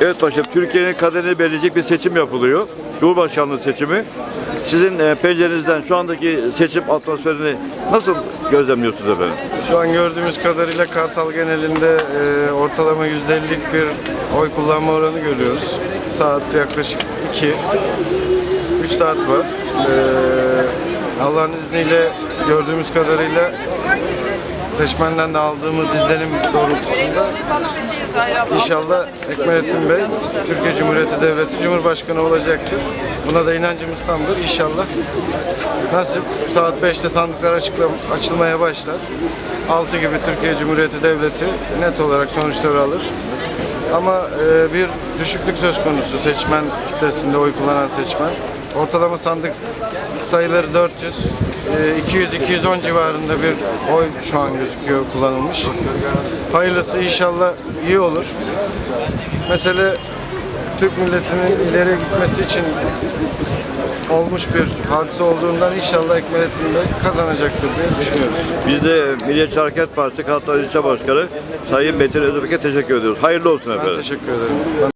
Evet paşam, Türkiye'nin kaderini belirleyecek bir seçim yapılıyor. Cumhurbaşkanlığı seçimi. Sizin e, pencerenizden şu andaki seçim atmosferini nasıl gözlemliyorsunuz efendim? Şu an gördüğümüz kadarıyla Kartal genelinde e, ortalama %50'lik bir oy kullanma oranı görüyoruz. Saat yaklaşık 2, 3 saat var. E, Allah'ın izniyle gördüğümüz kadarıyla seçmenden de aldığımız izlenim doğrultusunda İnşallah Ekmelettin Bey Türkiye Cumhuriyeti Devleti Cumhurbaşkanı olacaktır. Buna da inancımız tamdır. İnşallah nasip saat 5'te sandıklar açılmaya başlar. 6 gibi Türkiye Cumhuriyeti Devleti net olarak sonuçları alır. Ama e, bir düşüklük söz konusu seçmen kitlesinde oy kullanan seçmen. Ortalama sandık sayıları 400, e, 200-210 civarında bir oy şu an gözüküyor kullanılmış. Hayırlısı inşallah iyi olur. Mesele Türk milletinin ileri gitmesi için olmuş bir hadise olduğundan inşallah Ekmelettin Bey kazanacaktır diye düşünüyoruz. Biz de Milliyetçi Hareket Partisi Kartal İlçe Başkanı Sayın Metin Özbek'e teşekkür ediyoruz. Hayırlı olsun Ben efendim. teşekkür ederim. Ben